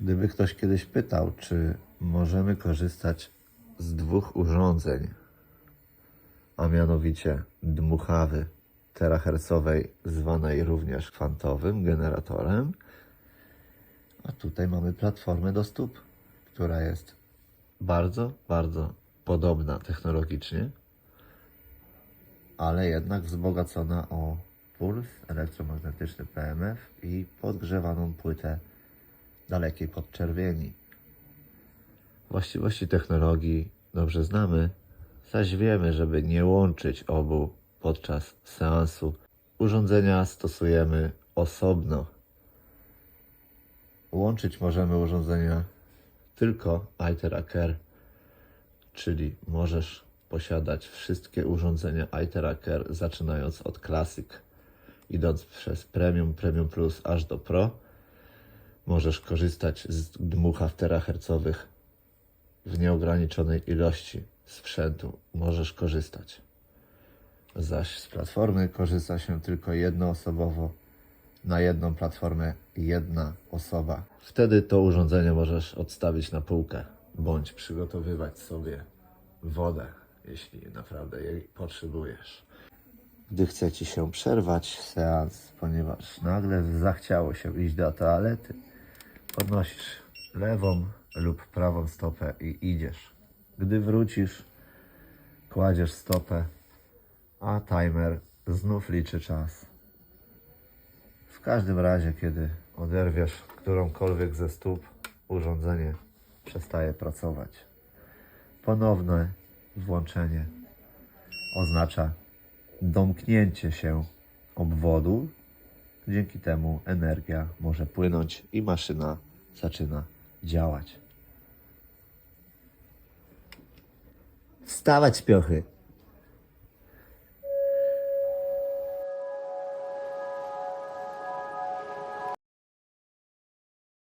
Gdyby ktoś kiedyś pytał, czy możemy korzystać z dwóch urządzeń, a mianowicie dmuchawy terahercowej, zwanej również kwantowym generatorem, a tutaj mamy platformę do stóp, która jest bardzo, bardzo podobna technologicznie, ale jednak wzbogacona o puls elektromagnetyczny PMF i podgrzewaną płytę dalekiej podczerwieni. Właściwości technologii dobrze znamy, zaś wiemy, żeby nie łączyć obu podczas seansu. Urządzenia stosujemy osobno. Łączyć możemy urządzenia tylko iTeraker, czyli możesz posiadać wszystkie urządzenia iTeraker, zaczynając od Classic, idąc przez Premium, Premium Plus aż do Pro. Możesz korzystać z dmuchaw terahercowych w nieograniczonej ilości sprzętu. Możesz korzystać. Zaś z platformy korzysta się tylko jednoosobowo. Na jedną platformę jedna osoba. Wtedy to urządzenie możesz odstawić na półkę, bądź przygotowywać sobie wodę, jeśli naprawdę jej potrzebujesz. Gdy chce ci się przerwać seans, ponieważ nagle zachciało się iść do toalety, podnosisz lewą lub prawą stopę i idziesz. Gdy wrócisz, kładziesz stopę, a timer znów liczy czas. W każdym razie, kiedy oderwiesz którąkolwiek ze stóp, urządzenie przestaje pracować. Ponowne włączenie oznacza domknięcie się obwodu. Dzięki temu energia może płynąć i maszyna zaczyna działać. Wstawać, piochy!